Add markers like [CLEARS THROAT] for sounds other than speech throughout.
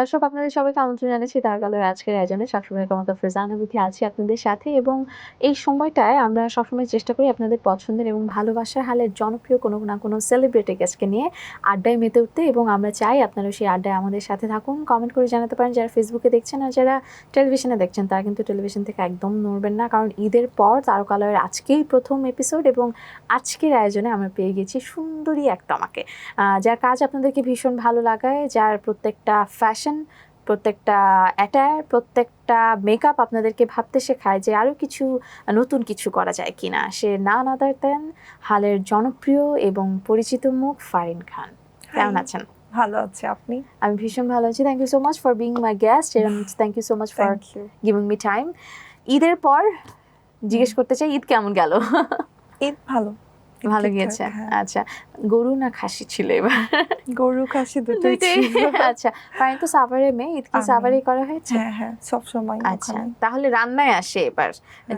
দর্শক, আপনাদের সবাইকে আমন্ত্রণ জানাচ্ছি তার কালের আজকের আয়োজনে। সবসময় মতো ফ্রেজানুভূতি আছি আপনাদের সাথে এবং এই সময়টায় আমরা সবসময় চেষ্টা করি আপনাদের পছন্দের এবং ভালোবাসার হালের জনপ্রিয় কোনো না কোনো সেলিব্রিটি গেস্টকে নিয়ে আড্ডায় মেতে উঠতে এবং আমরা চাই আপনারা সেই আড্ডায় আমাদের সাথে থাকুন। কমেন্ট করে জানাতে পারেন। যারা ফেসবুকে দেখছেন আর যারা টেলিভিশনে দেখছেন, তারা কিন্তু টেলিভিশন থেকে একদম নড়বেন না। কারণ ঈদের পর তারকালয়ের আজকেই প্রথম এপিসোড এবং আজকের আয়োজনে আমরা পেয়ে গেছি সুন্দরী একটা আমাকে যার কাজ আপনাদেরকে ভীষণ ভালো লাগায়, যার প্রত্যেকটা ফ্যাশন প্রত্যেকটা অ্যাটায়ার প্রত্যেকটা মেকআপ আপনাদেরকে ভাবতে শেখায় যে আরও কিছু নতুন কিছু করা যায় কিনা। সে না আদার দেন হালের জনপ্রিয় এবং পরিচিত মুখ ফারিন খান। কেমন আছেন? ভালো আছে আপনি? আমি ভীষণ ভালো আছি। Thank you so much for being my guest এবং thank you so much for giving me time ঈদের পর জিজ্ঞেস করতে চাই ঈদ কেমন গেল? ঈদ ভালো। ভালো গিয়েছে। হ্যাঁ। আচ্ছা গরু না খাসি ছিল এবার? গরু খাসি দুটোই ছিল। আচ্ছা ফাইন তো সাভারে মেয়ে ঈদ কি সাভারে করা হয়েছে? হ্যাঁ হ্যাঁ সব সময় আচ্ছা তাহলে রান্নায় আসে এবার।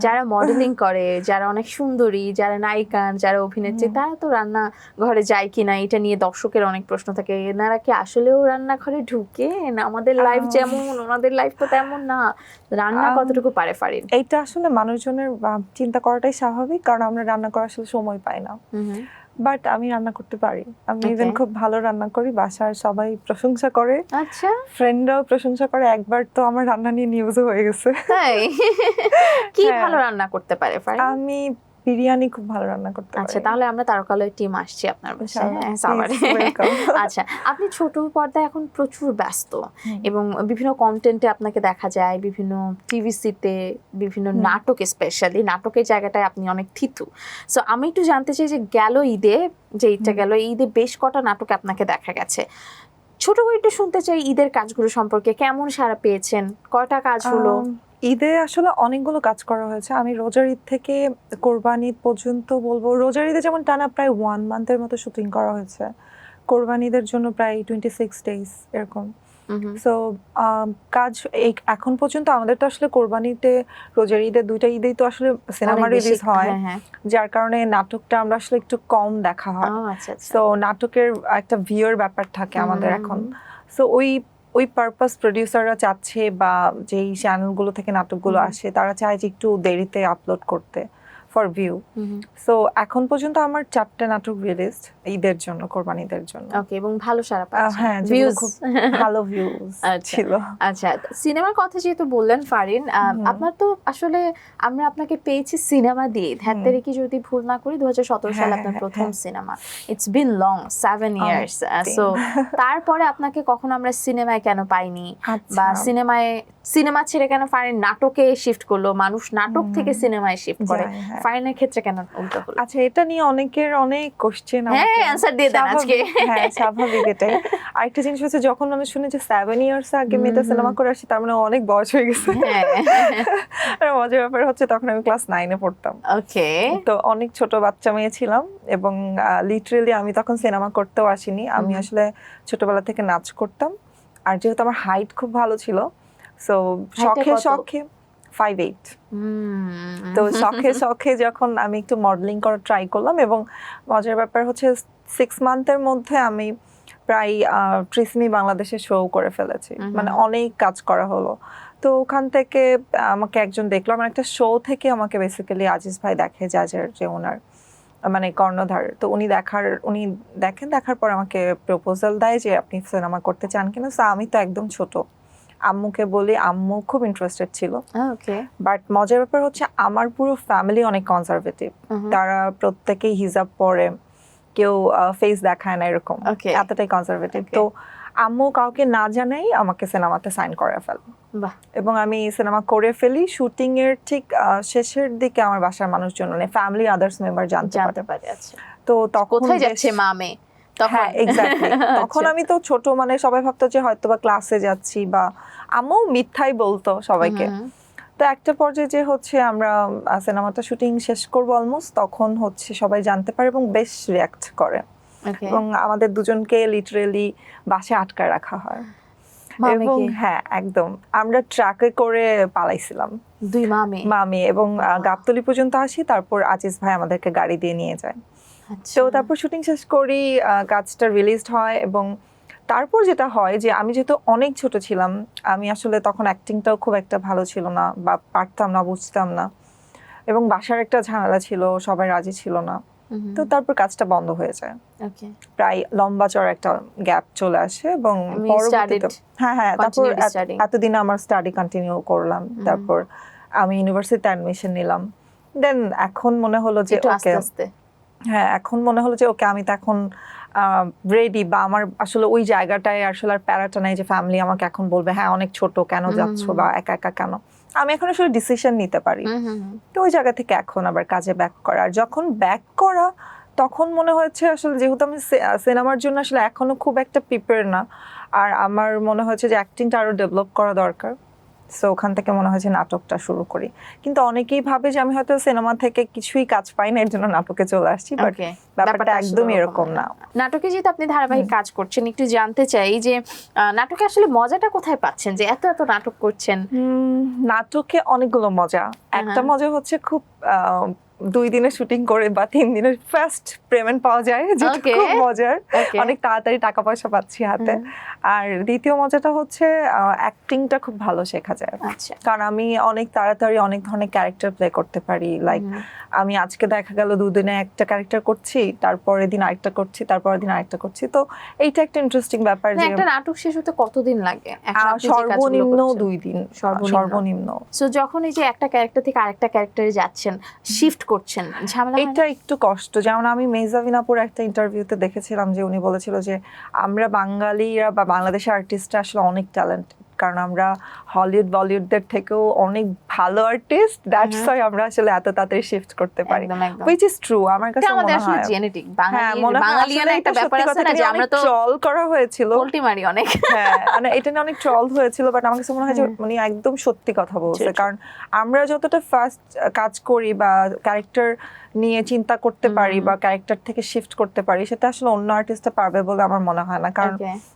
যারা মডেলিং করে যারা অনেক সুন্দরী যারা নায়িকা যারা অভিনেত্রী তারা তো রান্না ঘরে যায় কিনা এটা নিয়ে দর্শকের অনেক প্রশ্ন থাকে। এনারা কি আসলেও রান্নাঘরে ঢুকে? না আমাদের লাইফ যেমন ওনাদের লাইফ তো তেমন না। রান্না কতটুকু পারে ফারিন? এইটা আসলে মানুষজনের চিন্তা করাটাই স্বাভাবিক কারণ আমরা রান্না করার আসলে সময় পাই না। বাট আমি রান্না করতে পারি। আমি ইভেন খুব ভালো রান্না করি। বাসার সবাই প্রশংসা করে। আচ্ছা। ফ্রেন্ডরাও প্রশংসা করে। একবার তো আমার রান্না নিয়ে নিউজও হয়ে গেছে। [LAUGHS] কি হ্যাঁ। ভালো রান্না করতে পারে আমি বিরিয়ানি খুব ভালো রান্না করতে আচ্ছা তাহলে আমরা তারকালয় টিম আসছি আপনার বাসায় ইনশাআল্লাহ। হ্যাঁ. [LAUGHS] আচ্ছা আপনি ছোট পর্দায় এখন প্রচুর ব্যস্ত এবং বিভিন্ন কন্টেন্টে আপনাকে দেখা যায় বিভিন্ন টিভিসিতে বিভিন্ন। নাটক স্পেশালি নাটকের জায়গাটায় আপনি অনেক থিতু। সো আমি একটু জানতে চাই যে গেল ঈদে যে ঈদটা গেল ঈদে বেশ কটা নাটক আপনাকে দেখা গেছে। ছোট করে একটু শুনতে চাই ঈদের কাজগুলো সম্পর্কে কেমন সারা পেয়েছেন? কয়টা কাজ হলো? ঈদে আসলে অনেকগুলো কাজ করা হয়েছে। আমি রোজার ঈদ থেকে কোরবান ঈদ পর্যন্ত বলব। রোজার ঈদে যেমন টানা প্রায় ওয়ান মান্থের মতো শুটিং করা হয়েছে। কোরবান ঈদের জন্য প্রায় টোয়েন্টি সিক্স ডেজ এরকম সো কাজ এই এখন পর্যন্ত আমাদের তো আসলে কোরবানিতে রোজার ঈদে দুইটা ঈদেই তো আসলে সিনেমা রিলিজ হয়। হ্যাঁ হ্যাঁ। যার কারণে নাটকটা আমরা আসলে একটু কম দেখা হয়। ও, আচ্ছা আচ্ছা। সো নাটকের একটা ভিউর ব্যাপার থাকে আমাদের এখন। সো ওই ওই পারপাস প্রডিউসাররা চাচ্ছে বা যেই চ্যানেলগুলো থেকে নাটকগুলো আসে তারা চায় যে একটু দেরিতে আপলোড করতে। ফর ভিউ সো এখন পর্যন্ত আমার চারটে নাটক রিলিজ ঈদের জন্য কোরবানিদের জন্য। ওকে এবং ভালো সারা আহ, পাচ্ছেন হ্যাঁ ভিউজ খুব ভালো ভিউজ [LAUGHS] আচ্ছা। ছিল। আচ্ছা সিনেমার কথা যেহেতু বললেন ফারিন আপনার তো আসলে আমরা আপনাকে পেয়েছি সিনেমা দিয়ে। ধ্যাত্তেরে কি যদি ভুল না করি দু হাজার সতেরো সালে হ্যাঁ, আপনার হ্যাঁ, প্রথম হ্যাঁ। Cinema. It's been long seven years so তারপরে আপনাকে কখনো আমরা সিনেমায় কেন পাইনি? বা আচ্ছা সিনেমায় সিনেমা ছেড়ে কেন ফারিন নাটকে শিফট করল? মানুষ নাটক থেকে সিনেমায় শিফট করে। যায়, হ্যাঁ। ক্ষেত্রে কেন? উল্টো হলো। আচ্ছা এটা নিয়ে অনেকের অনেক কোশ্চেন হ্যাঁ অ্যান্সার দিয়ে দেন আজকে। হ্যাঁ স্বাভাবিক এটাই। আরেকটা জিনিস হচ্ছে যখন আমি শুনি যে সেভেন ইয়ার্স আগে মেয়েটা সিনেমা করে আসি তার মানে অনেক বয়স হয়ে গেছে। হ্যাঁ। আর মজার ব্যাপার হচ্ছে তখন আমি ক্লাস নাইনে পড়তাম। ওকে তো অনেক ছোট বাচ্চা মেয়ে ছিলাম এবং লিটারেলি আমি তখন সিনেমা করতেও আসিনি। আমি আসলে ছোটবেলা থেকে নাচ করতাম। আর যেহেতু আমার হাইট খুব ভালো ছিল সো শখে? শখে ফাইভ এইট তো শখে [LAUGHS] শখে যখন আমি একটু মডেলিং করা ট্রাই করলাম এবং মজার ব্যাপার হচ্ছে সিক্স মান্থের মধ্যে আমি প্রায় ট্রিসমি বাংলাদেশে শো করে ফেলেছি। মানে অনেক কাজ করা হলো। তো ওখান থেকে আমাকে একজন দেখল। আমার একটা শো থেকে আমাকে বেসিক্যালি আজিজ ভাই দেখে জাজের যে ওনার মানে কর্ণধার। তো উনি দেখার উনি দেখেন দেখার পর আমাকে প্রপোজাল দেয় যে আপনি সিনেমা করতে চান কিনা। So আমি তো একদম ছোট। আম্মুকে বলি আম্মু খুব ইন্টারেস্টেড ছিল। ওকে বাট মজার ব্যাপার হচ্ছে আমার পুরো ফ্যামিলি অনেক কনজারভেটিভ তারা প্রত্যেকেই হিজাব পরে কেউ ফেস দেখায় না এরকম। এতটাই কনজারভেটিভ তো আম্মু কাউকে না জানাই আমাকে সিনেমাতে সাইন করে ফেল। এবং আমি সিনেমা করে ফেলি। শুটিং এর ঠিক শেষের দিকে আমার বাসার মানুষজন মানে ফ্যামিলি আদার্স মেম্বার জানতে পারে। আচ্ছা। তো তখন কোথায় যাচ্ছে মামে তখন হ্যাঁ এক্স্যাক্টলি [LAUGHS] তখন আচ্ছা। আমি তো ছোট মানে সবাই ভাবতো যে হয়তো বা ক্লাসে যাচ্ছি বা আম্মু মিথ্যাই বলতো সবাইকে। তো একটা পর্যায়ে যে হচ্ছে আমরা সিনেমাটা শুটিং শেষ করব অলমোস্ট তখন হচ্ছে সবাই জানতে পারে এবং বেশ রিয়াক্ট করে। এবং আমাদের দুজনকে লিটারেলি বাসে আটকায় রাখা হয়। এবং হ্যাঁ একদম। আমরা ট্রাকে করে পালাইছিলাম। দুই মামে মামি এবং গাবতলি পর্যন্ত আসি তারপর আজিজ ভাই আমাদেরকে গাড়ি দিয়ে নিয়ে যায়। তো তারপর শুটিং শেষ করি কাজটা রিলিজড হয় এবং তারপর যেটা হয় যে আমি যেহেতু অনেক ছোট ছিলাম আমি আসলে তখন অ্যাক্টিংটাও খুব একটা ভালো ছিল না বা পারতাম না বুঝতাম না। এবং বাসার একটা ঝামেলা ছিল সবাই রাজি ছিল না। তো তারপর কাজটা বন্ধ হয়ে যায়। প্রায় লম্বা চড় একটা গ্যাপ চলে আসে এবং পরবর্তীতে হ্যাঁ হ্যাঁ তারপর. এতদিন আমার স্টাডি কন্টিনিউ করলাম। তারপর আমি ইউনিভার্সিটিতে অ্যাডমিশন নিলাম। দেন এখন মনে হলো যে ওকে হ্যাঁ এখন মনে হলো যে ওকে আমি তো এখন রেডি বা আমার আসলে ওই জায়গাটায় আসলে আর প্যারাটা নাই যে ফ্যামিলি আমাকে এখন বলবে হ্যাঁ অনেক ছোট কেন যাচ্ছ বা একা একা কেন? আমি এখন আসলে ডিসিশন নিতে পারি। তো ওই জায়গা থেকে এখন আবার কাজে ব্যাক করা। আর যখন ব্যাক করা তখন মনে হয়েছে আসলে যেহেতু আমি সিনেমার জন্য আসলে এখনও খুব একটা প্রিপেয়ার না আর আমার মনে হয়েছে যে অ্যাক্টিংটা আরও ডেভেলপ করা দরকার। সো ওখান থেকে মনে হয়েছে নাটকটা শুরু করি। কিন্তু অনেকেই ভাবে যে আমি হয়তো সিনেমা থেকে কিছুই কাজ পাই না এর জন্য নাটকে চলে আসছি বাট ব্যাপারটা একদম একদমই এরকম না। নাটকে যেহেতু আপনি ধারাবাহিক কাজ করছেন একটু জানতে চাই যে নাটকে আসলে মজাটা কোথায় পাচ্ছেন? যে এত এত নাটক করছেন। নাটকে অনেকগুলো মজা। একটা। মজা হচ্ছে খুব আহ, দুই দিনের শুটিং করে বা তিন দিনের ফার্স্ট পেমেন্ট পাওয়া যায় যেটা খুব মজার। অনেক তাড়াতাড়ি টাকা পয়সা পাচ্ছি হাতে। আর দ্বিতীয় মজাটা হচ্ছে অ্যাক্টিংটা খুব ভালো শেখা যায়। আচ্ছা। কারণ আমি অনেক তাড়াতাড়ি অনেক ধরনের ক্যারেক্টার প্লে করতে পারি। লাইক আমি আজকে দেখা গেল দুদিনে একটা ক্যারেক্টার করছি তারপরের দিন আরেকটা করছি তারপরের দিন আরেকটা করছি। তো এইটা একটা ইন্টারেস্টিং ব্যাপার যে একটা নাটক শেষ হতে কতদিন লাগে? সর্বনিম্ন দুই দিন। সর্বনিম্ন। সর্বনিম্ন। সো যখন এই যে একটা ক্যারেক্টার থেকে আরেকটা ক্যারেক্টারে যাচ্ছেন শিফট করছেন? এটা একটু কষ্ট। যেমন আমি মেজাবিনাপুর একটা ইন্টারভিউতে দেখেছিলাম যে উনি বলেছিল যে আমরা বাঙালিরা বা বাংলাদেশের আর্টিস্টরা আসলে অনেক ট্যালেন্ট কারণ আমরা হলিউড বলিউডদের থেকেও অনেক ভালো আর্টিস্ট দ্যাটস। ওয়াই আমরা আসলে এত তাড়াতাড়ি শিফট করতে পারি। হুইচ ইজ ট্রু আমার কাছে মনে হয়। জেনেটিক হ্যাঁ বাঙালি মনে বাঙালিয়ানা একটা ব্যাপার আছে না যে আমরা তো ট্রল করা হয়েছিল। পোল্টি মারি অনেক। হ্যাঁ মানে এটা নিয়ে অনেক ট্রল হয়েছিল বাট আমার কাছে মনে হয় যে হুম। উনি একদম সত্যি কথা বলছে. কারণ আমরা যতটা ফার্স্ট কাজ করি বা ক্যারেক্টার নিয়ে চিন্তা করতে পারি বা ক্যারেক্টার থেকে শিফট করতে পারি সেটা আসলে অন্য আর্টিস্টটা পারবে বলে আমার মনে হয় না। কারণ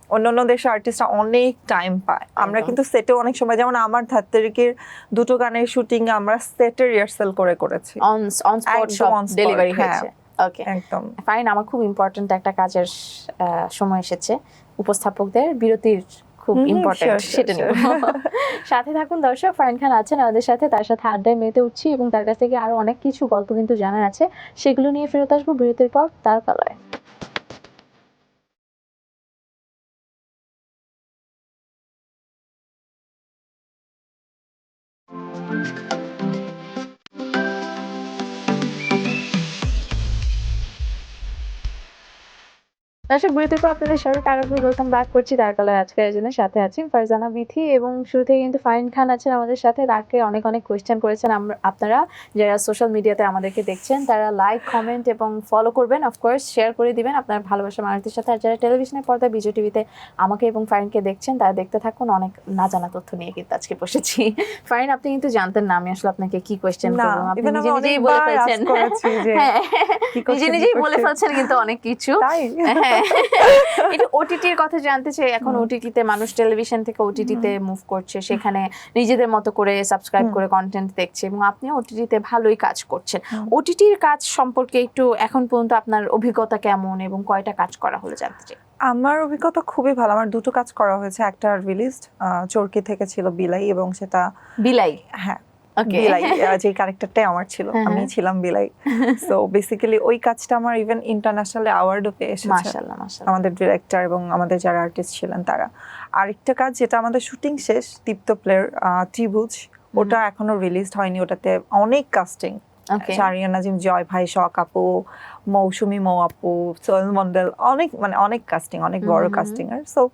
অন্য অন্য দেশের আর্টিস্টরা অনেক টাইম পায়। আমরা কিন্তু সেটে অনেক সময় যেমন আমার ধাত্তারিকের দুটো গানের শুটিং আমরা সেটে রিহার্সাল করে করেছি। অন অন স্পট ডেলিভারি হ্যাঁ। হয়েছে। ওকে একদম। ফাইন আমার খুব ইম্পর্ট্যান্ট একটা কাজের সময় এসেছে। উপস্থাপকদের বিরতির খুব sure, সেটা নিয়ে [LAUGHS] সাথে থাকুন দর্শক ফারহান খান আছেন আমাদের সাথে তার সাথে আড্ডায় মেতে উঠছি এবং তার কাছ থেকে আরও অনেক কিছু গল্প কিন্তু জানার আছে। সেগুলো নিয়ে ফেরত আসব বিরতির পর তার কালায় দর্শক বিরতির পর আপনাদের সবাই কারাপুর ওয়েলকাম ব্যাক করছি তার কালার আজকে আয়োজনের সাথে আছি ফারজানা বিথি এবং শুরু থেকে কিন্তু ফাইন খান আছেন আমাদের সাথে। তাকে অনেক অনেক কোয়েশ্চেন করেছেন আমরা- আপনারা যারা সোশ্যাল মিডিয়াতে আমাদেরকে দেখছেন তারা লাইক কমেন্ট এবং ফলো করবেন। অফকোর্স শেয়ার করে দিবেন আপনার ভালোবাসা মানুষদের সাথে। আর যারা টেলিভিশনের পর্দায় বিজয় টিভিতে আমাকে এবং ফাইনকে দেখছেন তারা দেখতে থাকুন। অনেক না জানা তথ্য নিয়ে কিন্তু আজকে বসেছি। ফাইন আপনি কিন্তু জানতেন না আমি আসলে আপনাকে কি কোয়েশ্চেন করব। আপনি নিজে নিজেই বলে ফেলছেন। হ্যাঁ নিজে নিজেই বলে? ফেলছেন কিন্তু অনেক কিছু। হ্যাঁ একটু ওটিটির কথা জানতে চাই এখন ওটিটিতে মানুষ টেলিভিশন থেকে ওটিটিতে মুভ করছে সেখানে নিজেদের মতো করে সাবস্ক্রাইব করে কন্টেন্ট দেখছে এবং আপনি ওটিটিতে ভালোই কাজ করছেন। ওটিটির কাজ সম্পর্কে একটু এখন পর্যন্ত আপনার অভিজ্ঞতা কেমন এবং কয়টা কাজ করা হলো জানতে চাই? আমার অভিজ্ঞতা খুবই ভালো আমার দুটো কাজ করা হয়েছে একটা রিলিজড চরকি থেকে ছিল বিলাই এবং সেটা বিলাই? হ্যাঁ বিলাই [LAUGHS] যে ক্যারেক্টারটাই আমার ছিল হ্যাঁ, আমি হ্যাঁ। ছিলাম বিলাই। [LAUGHS] সো বেসিক্যালি ওই কাজটা আমার ইভেন ইন্টারন্যাশনাল অ্যাওয়ার্ডও পেয়ে এসেছে। আমাদের ডিরেক্টর এবং আমাদের যারা আর্টিস্ট ছিলেন তারা। আরেকটা কাজ যেটা আমাদের শুটিং শেষ দীপ্ত প্লেয়ার ত্রিভুজ ওটা এখনও হয়নি ওটাতে অনেক কাস্টিং শারিয়া নাজিম জয় ভাই শখ আপু মৌসুমি মৌ আপু সোহেল মন্ডল অনেক মানে অনেক কাস্টিং অনেক বড়। কাস্টিং আর সো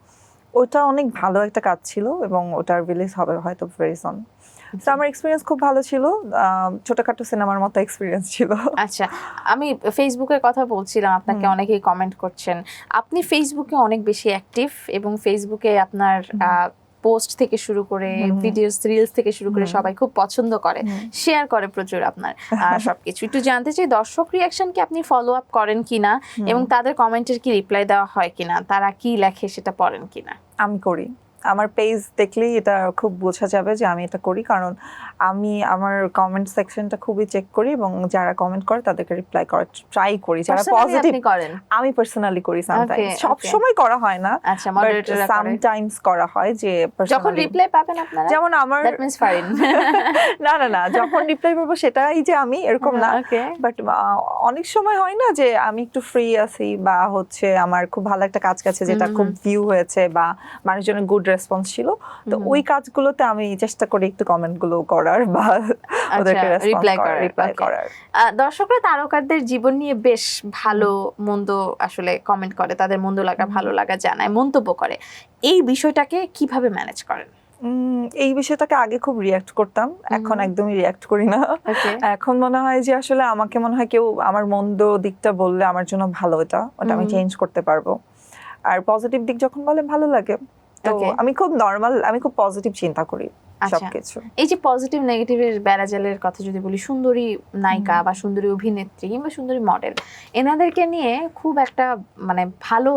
ওটা অনেক ভালো একটা কাজ ছিল এবং ওটার রিলিজ হবে হয়তো ভেরি সন তো আমার এক্সপিরিয়েন্স খুব ভালো ছিল। ছোটখাটো সিনেমার মতো এক্সপিরিয়েন্স ছিল। আচ্ছা আমি ফেসবুকের কথা বলছিলাম আপনাকে অনেকেই কমেন্ট করছেন। আপনি ফেসবুকে অনেক বেশি অ্যাক্টিভ এবং ফেসবুকে আপনার। পোস্ট থেকে শুরু করে। ভিডিওস রিলস থেকে শুরু করে সবাই খুব পছন্দ করে। শেয়ার করে প্রচুর আপনার [LAUGHS] সবকিছু। একটু জানতে চাই দর্শক রিয়াকশন কি আপনি ফলো আপ করেন কিনা? এবং তাদের কমেন্টের কি রিপ্লাই দেওয়া হয় কিনা? তারা কি লেখে সেটা পড়েন কিনা? আমি করি। আমার পেজ দেখলেই এটা খুব বোঝা যাবে যে আমি এটা করি। কারণ আমি আমার কমেন্ট সেকশনটা খুবই চেক করি এবং যারা কমেন্ট করে তাদেরকে রিপ্লাই করার ট্রাই করি। যারা পজিটিভ করেন? আমি পার্সোনালি করি সামটাইমস সব সময় করা হয় না আচ্ছা মডারেটররা সামটাইমস করা। হয় যে যখন রিপ্লাই পাবেন আপনারা? যেমন আমার দ্যাট মিন্স ফাইন না না না যখন রিপ্লাই পাবো সেটাই যে আমি এরকম না। বাট অনেক সময় হয় না যে আমি একটু ফ্রি আছি বা হচ্ছে আমার খুব ভালো একটা কাজ কাছে যেটা খুব ভিউ হয়েছে বা মানুষজনের গুড রেসপন্স ছিল। তো ওই কাজগুলোতে আমি চেষ্টা করি একটু কমেন্টগুলো করার বা ওদেরকে reply রেসপন্স করার, রিপ্লাই করার। দর্শকরা তারকাদের জীবন নিয়ে বেশ ভালো মন্দ আসলে কমেন্ট করে তাদের মন্দ লাগা ভালো লাগা জানায় মন্তব্য করে। এই বিষয়টাকে কীভাবে ম্যানেজ করেন? এই বিষয়টাকে আগে খুব রিয়াক্ট করতাম এখন একদমই রিয়াক্ট করি না। এখন মনে হয় যে আসলে আমাকে মনে হয় কেউ আমার মন্দ দিকটা বললে আমার জন্য ভালো এটা ওটা আমি চেঞ্জ করতে পারব। আর পজিটিভ দিক যখন বলে ভালো লাগে। তো আমি খুব নর্মাল আমি খুব পজিটিভ চিন্তা করি। সবকিছু। এই যে পজিটিভ নেগেটিভের বেড়াজালের কথা যদি বলি সুন্দরী নায়িকা বা সুন্দরী অভিনেত্রী কিংবা সুন্দরী মডেল এনাদেরকে নিয়ে খুব একটা মানে ভালো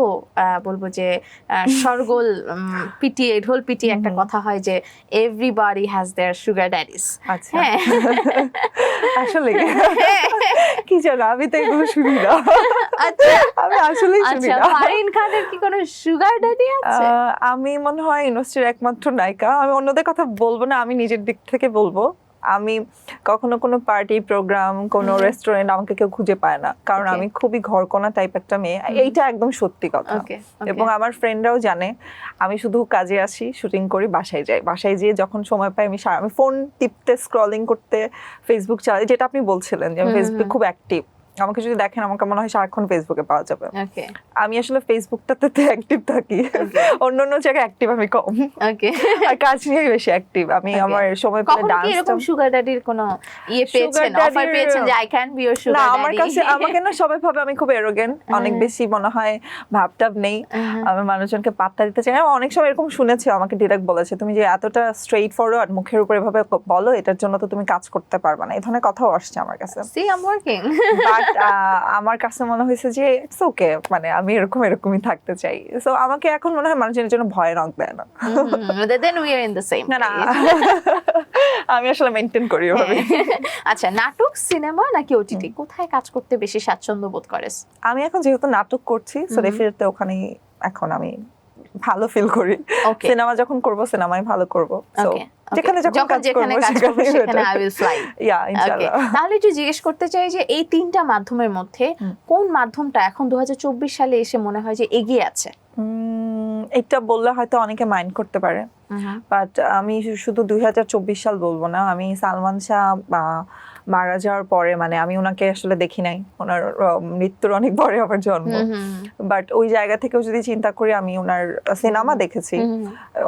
বলব যে [LAUGHS] সরগোল পিটিয়ে ঢোল পিটিয়ে একটা কথা হয় যে everybody has their sugar daddies আচ্ছা। হ্যাঁ। [LAUGHS] আসলে কি? জানো আমি তো এগুলো শুনি না। আচ্ছা। আমি আসলেই শুনি আচ্ছা না। ফারিন খানের কি কোনো সুগার ড্যাডি আছে? আমি মনে হয় ইন্ডাস্ট্রির একমাত্র নায়িকা। আমি অন্যদের কথা বলব না আমি নিজের দিক থেকে বলব আমি কখনো কোনো পার্টি প্রোগ্রাম কোনো রেস্টুরেন্ট আমাকে কেউ খুঁজে পায় না। কারণ আমি খুবই ঘরকোনা টাইপ একটা মেয়ে। এইটা একদম সত্যি কথা। এবং আমার ফ্রেন্ডরাও জানে আমি শুধু কাজে আসি শুটিং করি বাসায় যাই। বাসায় যেয়ে যখন সময় পাই আমি আমি ফোন টিপতে স্ক্রলিং করতে ফেসবুক চালাই যেটা আপনি বলছিলেন যে হুম, ফেসবুক খুব অ্যাক্টিভ আমাকে যদি দেখেন আমাকে মনে হয় সারাক্ষণ ফেসবুকে পাওয়া যাবে। আমি আসলে ফেসবুকটাতে তো অ্যাক্টিভ থাকি। অন্য অন্য জায়গায় অ্যাক্টিভ আমি কম। ওকে আর কাজ নিয়ে বেশি অ্যাক্টিভ আমি আমার সময় পেলে কি এরকম ডান্স সুগার ড্যাডির কোনো ইয়ে পেয়েছেন? অফার পেয়েছেন যে আই ক্যান বি ইওর না আমার কাছে আমাকে না সবাই ভাবে আমি খুব এরোগেন্ট অনেক। বেশি মনে হয় ভাবটাব নেই। আমি মানুষজনকে পাত্তা দিতে চাই না। অনেক সময় এরকম শুনেছি আমাকে ডিরেক্ট বলেছে তুমি যে এতটা স্ট্রেইট ফরওয়ার্ড মুখের উপর এভাবে ক- বলো এটার জন্য তো তুমি কাজ করতে পারবে না। এই ধরনের কথাও আসছে আমার কাছে। সি আই এম ওয়ার্কিং আমার কাছে মনে হয়েছে যে ইটস ওকে মানে আমি এরকম এরকমই থাকতে চাই। সো আমাকে এখন মনে হয় মানুষজনের জন্য ভয় রং দেয় না। Then we are in the same না [LAUGHS] আমি আসলে মেনটেন করি ওভাবে। [LAUGHS] আচ্ছা নাটক সিনেমা নাকি ওটিটি কোথায় কাজ করতে বেশি স্বাচ্ছন্দ্য বোধ করেস? আমি এখন যেহেতু নাটক করছি সো। ডেফিনেটলি ওখানেই এখন আমি ভালো ফিল করি। সিনেমা যখন করব সিনেমাই ভালো করব। সো ওকে যেখানে যখন কাজ যেখানে করব কাজ করব সেখানে আই উইল ফ্লাই ইয়া ইনশাআল্লাহ তাহলে একটু জিজ্ঞেস করতে চাই যে এই তিনটা মাধ্যমের মধ্যে কোন মাধ্যমটা এখন 2024 সালে এসে মনে হয় যে এগিয়ে আছে? এটা বললে হয়তো অনেকে মাইন্ড করতে পারে। বাট আমি শুধু দুই হাজার চব্বিশ সাল বলব না আমি সালমান শাহ বা মারা যাওয়ার পরে মানে আমি ওনাকে আসলে দেখি নাই। ওনার মৃত্যুর অনেক পরে আমার জন্ম। বাট ওই জায়গা থেকেও যদি চিন্তা করি আমি ওনার সিনেমা দেখেছি।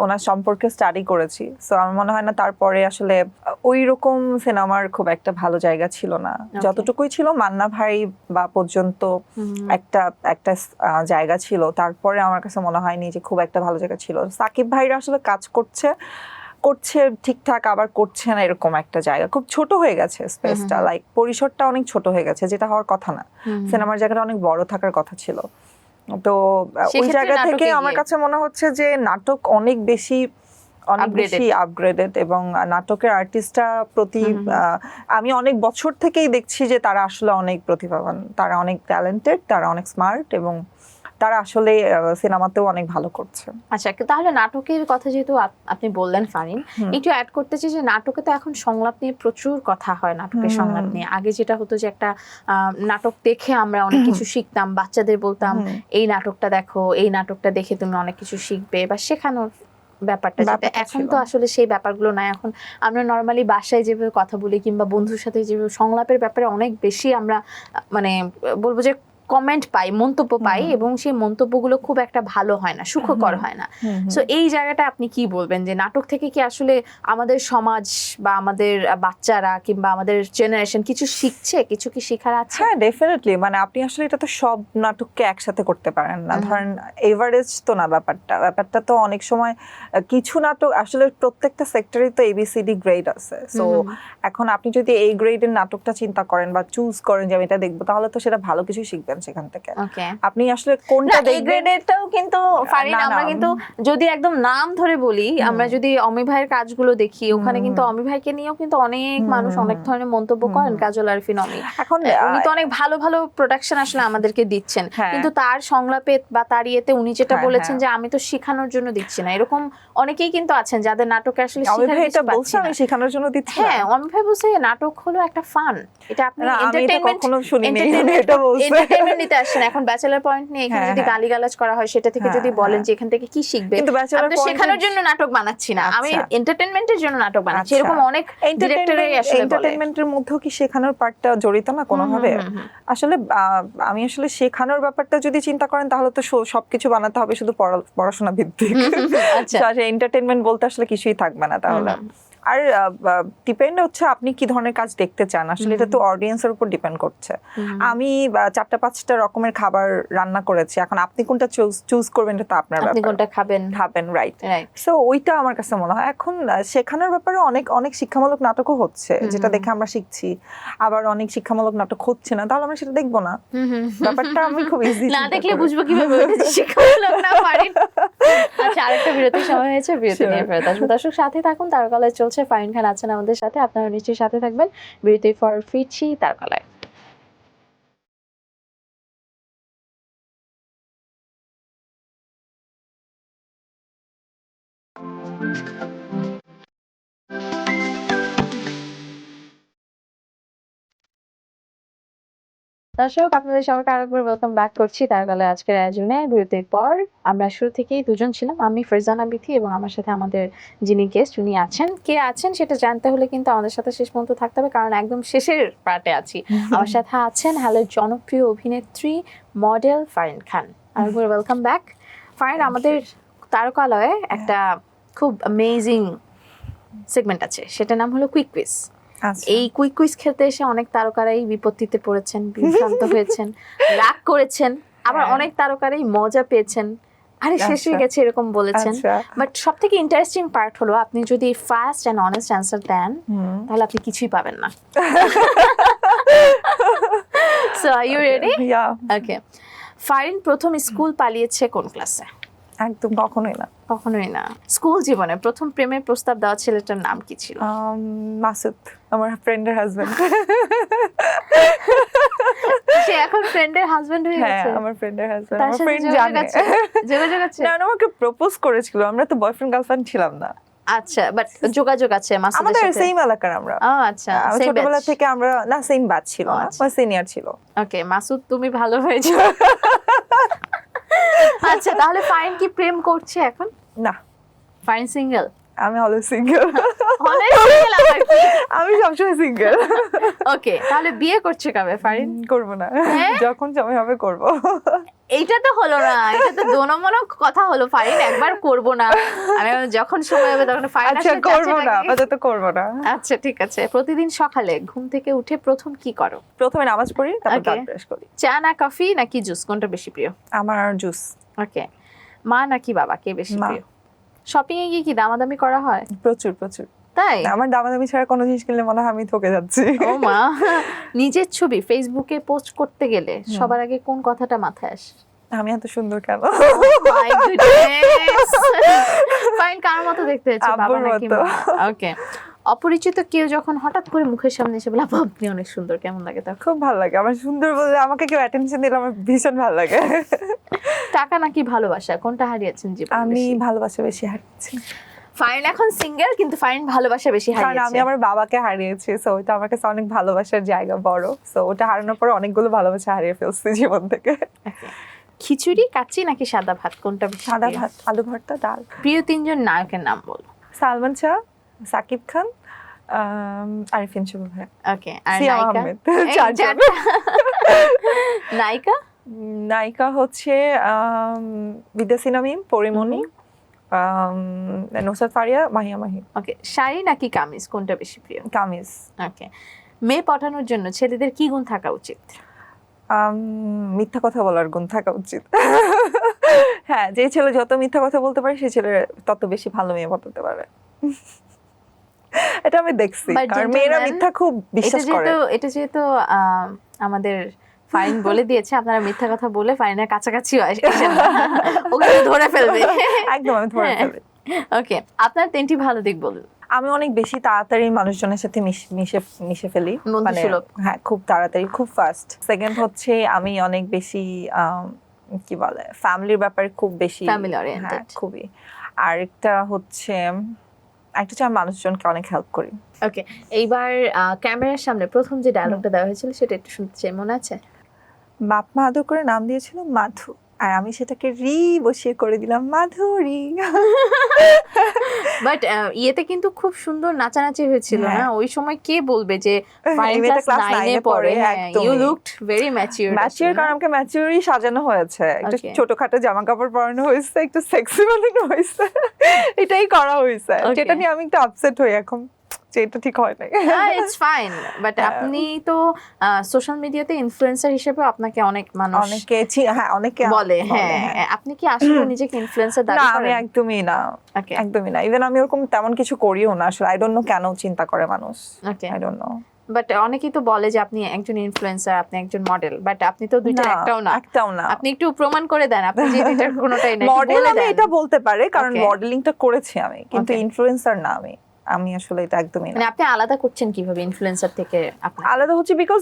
ওনার সম্পর্কে স্টাডি করেছি। সো আমার মনে হয় না তারপরে আসলে ওই রকম সিনেমার খুব একটা ভালো জায়গা ছিল না। যতটুকুই ছিল মান্না ভাই বা পর্যন্ত। একটা একটা জায়গা ছিল। তারপরে আমার কাছে মনে হয়নি যে খুব একটা ভালো জায়গা ছিল। সাকিব ভাইরা আসলে কাজ করছে। করছে ঠিকঠাক আবার করছে না এরকম একটা জায়গা। খুব ছোট হয়ে গেছে স্পেসটা লাইক পরিসরটা অনেক ছোট হয়ে গেছে যেটা হওয়ার কথা না। সিনেমার জায়গাটা অনেক বড় থাকার কথা ছিল। তো ওই জায়গা থেকে আমার কাছে মনে হচ্ছে যে নাটক অনেক বেশি অনেক বেশি আপগ্রেডেড এবং নাটকের আর্টিস্টরা প্রতি আমি অনেক বছর থেকেই দেখছি যে তারা আসলে অনেক প্রতিভাবান তারা অনেক ট্যালেন্টেড তারা অনেক স্মার্ট এবং তারা আসলে সিনেমাতেও অনেক ভালো করছে। আচ্ছা তাহলে নাটকের কথা যেহেতু আপনি বললেন ফারিন একটু অ্যাড করতে চাই যে নাটকে তো এখন সংলাপ নিয়ে প্রচুর কথা হয় নাটকের সংলাপ নিয়ে। আগে যেটা হতো যে একটা নাটক দেখে আমরা অনেক কিছু শিখতাম বাচ্চাদের বলতাম এই নাটকটা দেখো এই নাটকটা দেখে তুমি অনেক কিছু শিখবে বা শেখানোর ব্যাপারটা যেটা এখন তো আসলে সেই ব্যাপারগুলো নাই। এখন আমরা নর্মালি বাসায় যেভাবে কথা বলি কিংবা বন্ধুর সাথে যেভাবে সংলাপের ব্যাপারে অনেক বেশি আমরা মানে বলব যে কমেন্ট পাই মন্তব্য পাই এবং সেই মন্তব্যগুলো খুব একটা ভালো হয় না সুখকর হয় না। সো এই জায়গাটা আপনি কি বলবেন যে নাটক থেকে কি আসলে আমাদের সমাজ বা আমাদের বাচ্চারা কিংবা আমাদের জেনারেশন কিছু শিখছে? কিছু কি শেখার আছে? হ্যাঁ ডেফিনেটলি মানে আপনি আসলে এটা তো সব নাটককে একসাথে করতে পারেন না। ধরেন এভারেজ তো না ব্যাপারটা। ব্যাপারটা তো অনেক সময় কিছু নাটক আসলে প্রত্যেকটা সেক্টরেই তো এবিসিডি গ্রেড আছে। সো এখন আপনি যদি এই গ্রেডের নাটকটা চিন্তা করেন বা চুজ করেন যে আমি এটা দেখব তাহলে তো সেটা ভালো কিছু শিখবেন। সেখান থেকে। আপনি আসলে কোনটা এই গ্রেডেরটাও কিন্তু ফারিন আমরা কিন্তু যদি একদম নাম ধরে বলি আমরা যদি অমি ভাইয়ের কাজগুলো দেখি ওখানে কিন্তু অমি ভাইকে নিয়েও কিন্তু অনেক মানুষ অনেক ধরনের মন্তব্য করেন কাজল আরফিন অমি এখন উনি তো অনেক ভালো ভালো প্রোডাকশন আসলে আমাদেরকে দিচ্ছেন। হ্যাঁ। কিন্তু তার সংলাপে বা তার ইয়েতে উনি যেটা হ্যাঁ, বলেছেন হ্যাঁ। যে আমি তো শেখানোর জন্য দিচ্ছি না। এরকম অনেকেই কিন্তু আছেন যাদের নাটকে আসলে শেখানোর জন্য দিচ্ছি হ্যাঁ অমি ভাই বলছে নাটক হলো একটা ফান এটা আপনি এন্টারটেইনমেন্ট কখনো শুনিনি এটা বলছে। এন্টারটেইনমেন্ট নিতে আসছেন এখন ব্যাচেলার পয়েন্ট নিয়ে এখানে হ্যাঁ, যদি হ্যাঁ। গালিগালাজ করা হয় সেটা থেকে হ্যাঁ, যদি বলেন। যে এখান থেকে কি শিখবে কিন্তু ব্যাচেলর আমি শেখানোর জন্য নাটক বানাচ্ছি না আমি আচ্ছা। এন্টারটেইনমেন্টের জন্য নাটক বানাচ্ছি আচ্ছা। এরকম অনেক ডিরেক্টরই আসলে এন্টারটেইনমেন্টের মধ্যেও কি শেখানোর পার্টটা জড়িত না কোনোভাবে। আসলে আহ, আমি আসলে শেখানোর ব্যাপারটা যদি চিন্তা করেন তাহলে তো সবকিছু বানাতে হবে শুধু পড়াশোনা ভিত্তিক আচ্ছা [LAUGHS] এন্টারটেইনমেন্ট বলতে আসলে কিছুই থাকবে না তাহলে আর ডিপেন্ড হচ্ছে আপনি কি ধরনের কাজ দেখতে চান। আসলে এটা তো অডিয়েন্সের উপর ডিপেন্ড করছে। আমি চারটা পাঁচটা রকমের খাবার রান্না করেছি। এখন আপনি কোনটা চুজ চুজ করবেন এটা তো আপনার আপনি কোনটা খাবেন? খাবেন রাইট সো ওইটা আমার কাছে মনে হয়। এখন শেখানোর ব্যাপারে অনেক অনেক শিক্ষামূলক নাটকও হচ্ছে যেটা দেখে আমরা শিখছি। আবার অনেক শিক্ষামূলক নাটক হচ্ছে না তাহলে আমরা সেটা দেখব না। ব্যাপারটা আমি খুব ইজি না দেখলে বুঝব কীভাবে শিক্ষামূলক না পারেন। আচ্ছা আরেকটা বিরতির সময় হয়েছে বিরতি নিয়ে ফেরত আসব। দর্শক সাথে থাকুন তারকালায় চলছে। ফাইন খান আছেন আমাদের সাথে। আপনারা নিশ্চয়ই সাথে থাকবেন। বিরতি ফর ফিরছি তারকালায় দর্শক আপনাদের সবাইকে আরেকবার ওয়েলকাম ব্যাক করছি তার গলে আজকের আয়োজনে। বিরতির পর আমরা শুরু থেকেই দুজন ছিলাম আমি ফরজানা বিথি এবং আমার সাথে আমাদের যিনি গেস্ট উনি আছেন। কে আছেন সেটা জানতে হলে কিন্তু আমাদের সাথে শেষ পর্যন্ত থাকতে হবে কারণ একদম শেষের পার্টে আছি। [LAUGHS] আমার সাথে আছেন হ্যালো জনপ্রিয় অভিনেত্রী মডেল ফারিন খান। আরেকবার ওয়েলকাম ব্যাক ফারিন আমাদের তারকালয়ে একটা খুব অ্যামেজিং সেগমেন্ট আছে সেটার নাম হলো কুইক কুইজ। এই কুইক কুইজ খেলতে এসে অনেক তারকারাই বিপত্তিতে পড়েছেন বিভ্রান্ত [LAUGHS] হয়েছেন রাগ করেছেন আবার হ্যাঁ। অনেক তারকারাই মজা পেয়েছেন। আরে শেষ হয়ে আচ্ছা। গেছে এরকম বলেছেন। আচ্ছা। বাট সব থেকে ইন্টারেস্টিং পার্ট হলো আপনি যদি fast and honest answer then তাহলে আপনি কিছুই পাবেন না। So are you ready okay Farin প্রথম স্কুল পালিয়েছে কোন ক্লাসে একদম কখনোই না। কখনোই না। স্কুল জীবনে প্রথম প্রেমের প্রস্তাব দেওয়া ছেলেটার নাম কি ছিল? মাসুদ আমার ফ্রেন্ডের হাজবেন্ড সে এখন ফ্রেন্ডের হাজবেন্ড হয়ে হ্যাঁ গেছে? আমার ফ্রেন্ডের হাজবেন্ড আমার ফ্রেন্ড জানে। যোগাযোগ আছে? না আমাকে প্রপোজ করেছিল। আমরা তো বয়ফ্রেন্ড গার্লফ্রেন্ড ছিলাম না। আচ্ছা বাট যোগাযোগ আছে মাসুদের আমাদের সেম এলাকার আমরা। আচ্ছা ছোটবেলা থেকে আমরা না সেম ব্যাচ ছিল না আচ্ছা। সিনিয়র ছিল। ওকে মাসুদ তুমি ভালো হয়েছো। আচ্ছা তাহলে ফাইন কি প্রেম করছে এখন? না। Fine single? আমি অলওয়েজ সিঙ্গেল আমি সবসময় সিঙ্গেল ওকে তাহলে বিয়ে করছে কবে ফারিন? করব না। হ্যাঁ? যখন সময় হবে করব। এইটা তো হলো না এটা তো দোনমনো কথা হলো ফারিন একবার করব না। আমি যখন সময় হবে তখন ফারিন আচ্ছা করব না চাচাটাকে- আপাতত করব না। আচ্ছা ঠিক আছে। প্রতিদিন সকালে ঘুম থেকে উঠে প্রথম কি করো? প্রথমে নামাজ পড়ি তারপর. দাঁত ব্রাশ করি। চা না কফি নাকি জুস? কোনটা বেশি প্রিয়? আমার জুস। ওকে মা নাকি বাবা কে বেশি প্রিয়? শপিং এ গিয়ে কি দামাদামি করা হয়? প্রচুর প্রচুর। তাই? আমার দামাদামি ছাড়া কোনো জিনিস কিনলে মনে হয় আমি থকে যাচ্ছি। ও মা। নিজের ছবি ফেসবুকে পোস্ট করতে গেলে সবার আগে কোন কথাটা মাথায় আসে? আমি এত সুন্দর কেন? ফাইন কার মতো দেখতে বাবা নাকি ওকে অপরিচিত কেউ যখন হঠাৎ করে মুখের সামনে এসে বলে "আপু, আপনি অনেক সুন্দর কেমন লাগে তখন? খুব ভালো লাগে। আমার সুন্দর বলে আমাকে কেউ অ্যাটেনশন দিলে আমার ভীষণ ভালো লাগে। টাকা নাকি ভালোবাসা? কোনটা হারিয়েছেন জীবনে আমি ভালোবাসা বেশি হারিয়েছি। ফাইন এখন সিঙ্গেল কিন্তু ফাইন ভালোবাসা বেশি কারণ আমি আমার বাবাকে হারিয়েছি সো ওইটা আমার কাছে অনেক ভালোবাসার জায়গা বড়। সো ওটা হারানোর পর অনেকগুলো ভালোবাসা হারিয়ে ফেলছি জীবন থেকে। খিচুড়ি কাচ্চি নাকি সাদা ভাত? কোনটা বেশি সাদা ভাত আলু ভর্তা ডাল। প্রিয় তিনজন নায়কের নাম বলো। সালমান শাহ সাকিব খান আরিফিন শুভ ভাই। ওকে আর সিয়াম নায়িকা? নায়িকা হচ্ছে আম, বিদ্যা পরিমণি নুসরাত ফারিয়া মাহিয়া মাহি ওকে শাড়ি নাকি কামিজ? কোনটা বেশি প্রিয়? কামিজ। ওকে মেয়ে পটানোর জন্য ছেলেদের কি গুণ থাকা উচিত? মিথ্যা কথা বলার গুণ থাকা উচিত। হ্যাঁ যে ছেলে যত মিথ্যা কথা বলতে পারে সে ছেলে তত বেশি ভালো মেয়ে পটাতে পারে। এটা আমি দেখছি কারণ মেয়েরা মিথ্যা খুব এটা বিশ্বাস করে। যেহেতু এটা যেহেতু আমাদের ফাইন [LAUGHS] বলে দিয়েছে আপনারা মিথ্যা কথা বলে ফাইনের না। ওকে ধরে ফেলবে। [LAUGHS] একদম আমি ধরে হ্যাঁ। ফেলি ওকে আপনার তিনটি ভালো দিক বলুন। আমি অনেক বেশি তাড়াতাড়ি মানুষজনের সাথে মিশে মিশে ফেলি। মানে হ্যাঁ খুব তাড়াতাড়ি খুব ফাস্ট সেকেন্ড হচ্ছে আমি অনেক বেশি কি বলে ফ্যামিলির ব্যাপারে খুব বেশি. হ্যাঁ, খুবই। আরেকটা হচ্ছে একটা হচ্ছে আমি মানুষজনকে অনেক হেল্প করি। ওকে এইবার ক্যামেরার সামনে প্রথম যে ডায়লগটা দেওয়া হয়েছিল সেটা একটু শুনতে চাই। মনে আছে? বাপ মা আদর করে নাম দিয়েছিল মাধু। আর আমি সেটাকে রি বসিয়ে করে দিলাম মাধুরী বাট [LAUGHS] ইয়েতে কিন্তু খুব সুন্দর নাচানাচি হয়েছিল হ্যাঁ। না ওই সময় কে বলবে যে [LAUGHS] পড়ে পড়ে, you looked very mature mature কারণ আমাকে ম্যাচিওরই সাজানো হয়েছে। একটু ছোটখাটো জামা কাপড় পরানো হয়েছে একটু সেক্সি বানানো হয়েছে। [LAUGHS] এটাই করা হয়েছে। যেটা নিয়ে আমি একটু আপসেট হই এখন। যে এটা ঠিক হয় নাই। ইটস ফাইন বাট হ্যাঁ। আপনি তো সোশ্যাল মিডিয়াতে ইনফ্লুয়েন্সার হিসেবে আপনাকে অনেক মানুষ অনেকে হ্যাঁ অনেকে বলে হ্যাঁ আপনি কি আসলে [CLEARS THROAT] নিজেকে ইনফ্লুয়েন্সার না দাবি আমি একদমই না একদমই না। ইভেন আমি ওরকম তেমন কিছু করিও না আসলে আই ডোন্ট নো কেন চিন্তা করে মানুষ। Okay I don't know but অনেকেই তো বলে যে আপনি একজন ইনফ্লুয়েন্সার আপনি একজন মডেল বাট আপনি তো দুইটা একটাও না। একটাও না। আপনি একটু প্রমাণ করে দেন আপনি যে দুইটার কোনোটাই না মডেল আমি এটা বলতে পারে কারণ. মডেলিংটা করেছি আমি কিন্তু. ইনফ্লুয়েন্সার না আমি। আমি আসলে এটা একদমই না। মানে আপনি আলাদা করছেন কীভাবে ইনফ্লুয়েন্সার থেকে আলাদা হচ্ছে বিকজ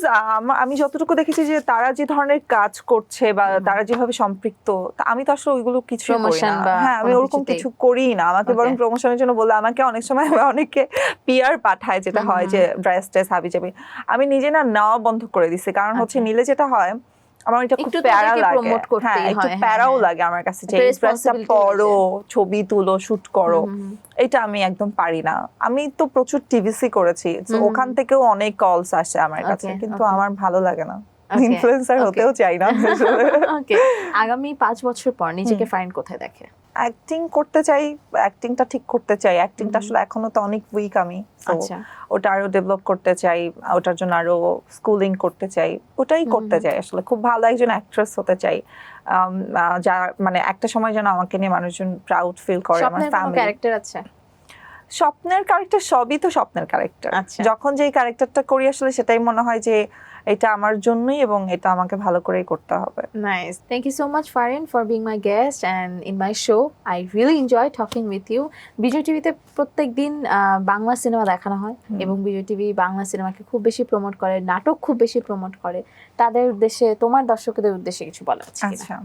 আমি যতটুকু দেখেছি যে তারা যে ধরনের কাজ করছে বা তারা যেভাবে সম্পৃক্ত তা আমি তো আসলে ওইগুলো কিছু করি না। হ্যাঁ আমি ওরকম কিছু করি না। আমাকে. বরং প্রমোশনের জন্য বলে আমাকে অনেক সময় অনেকে পিআর পাঠায় যেটা হয় যে ড্রেস ট্রেস হাবি যাবি আমি নিজে না নেওয়া বন্ধ করে দিছি। কারণ হচ্ছে নিলে যেটা হয় আমার এটা খুব প্যারা লাগে। হ্যাঁ একটু হ্যাঁ, প্যারাও হ্যাঁ। লাগে আমার কাছে যে ড্রেসটা পরো ছবি তুলো শুট করো এটা আমি একদম পারি না। আমি তো প্রচুর টিভিসি করেছি ওখান থেকেও অনেক কলস আসে আমার কাছে কিন্তু আমার ভালো লাগে না। ইনফ্লুয়েন্সার হতেও চাই না। [LAUGHS] ওকে আগামী পাঁচ বছর পর নিজেকে ফাইন কোথায় দেখে? অ্যাক্টিং করতে চাই অ্যাক্টিংটা ঠিক করতে চাই। অ্যাক্টিংটা আসলে এখনও তো অনেক উইক আমি আচ্ছা। ওটা আরও ডেভেলপ করতে চাই ওটার জন্য আরও স্কুলিং করতে চাই ওটাই করতে চাই আসলে। খুব ভালো একজন অ্যাক্ট্রেস হতে চাই। যা মানে একটা সময় যেন আমাকে নিয়ে মানুষজন প্রাউড ফিল করে আমার স্বপ্নের ফ্যামিলি ক্যারেক্টার আছে? স্বপ্নের ক্যারেক্টার সবই তো স্বপ্নের ক্যারেক্টার আচ্ছা। যখন যে ক্যারেক্টারটা করি আসলে সেটাই মনে হয় যে এটা আমার জন্যই এবং এটা আমাকে ভালো করেই করতে হবে। Nice thank you so much Farin for being my guest and in my show I really enjoy talking with you Bijoy টিভিতে প্রত্যেক দিন বাংলা সিনেমা দেখানো হয় এবং বিজয় টিভি বাংলা সিনেমাকে খুব বেশি প্রমোট করে নাটক খুব বেশি প্রমোট করে। তাদের উদ্দেশ্যে তোমার দর্শকদের উদ্দেশ্যে কিছু বলা আচ্ছা।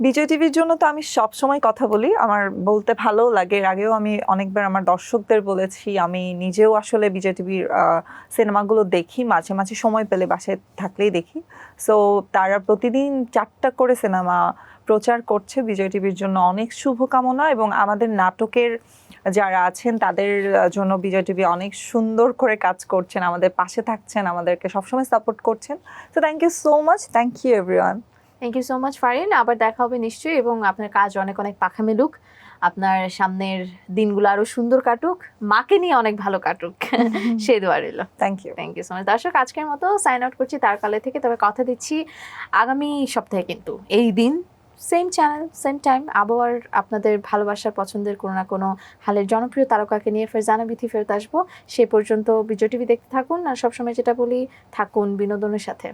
বিজয় টিভির জন্য তো আমি সব সময় কথা বলি। আমার বলতে ভালো লাগে। এর আগেও আমি অনেকবার আমার দর্শকদের বলেছি, আমি নিজেও আসলে বিজয় টিভির সিনেমাগুলো দেখি, মাঝে মাঝে সময় পেলে বাসায় থাকলেই দেখি। সো তারা প্রতিদিন চারটা করে সিনেমা প্রচার করছে বিজয় টিভির জন্য। অনেক শুভকামনা এবং আমাদের নাটকের যারা আছেন, তাদের জন্য বিজয় টিভি অনেক সুন্দর করে কাজ করছেন, আমাদের পাশে থাকছেন, আমাদেরকে সবসময় সাপোর্ট করছেন। তো thank you so much thank you everyone thank you so much Farin আবার দেখা হবে নিশ্চয়ই এবং আপনার কাজ অনেক অনেক পাখা মেলুক আপনার সামনের দিনগুলো আরও সুন্দর কাটুক। মাকে নিয়ে অনেক ভালো কাটুক। [LAUGHS] সেই দোয়া রইল। Thank you thank you so much দর্শক আজকের মতো সাইন আউট করছি তার কালে থেকে। তবে কথা দিচ্ছি আগামী সপ্তাহে কিন্তু এই দিন। সেম চ্যানেল সেম টাইম আবার আপনাদের ভালোবাসার পছন্দের কোনো না কোনো হালের জনপ্রিয় তারকাকে নিয়ে ফের জানাবিথি ফেরত আসব। সে পর্যন্ত বিজয় টিভি দেখতে থাকুন। আর সবসময় যেটা বলি থাকুন বিনোদনের সাথে।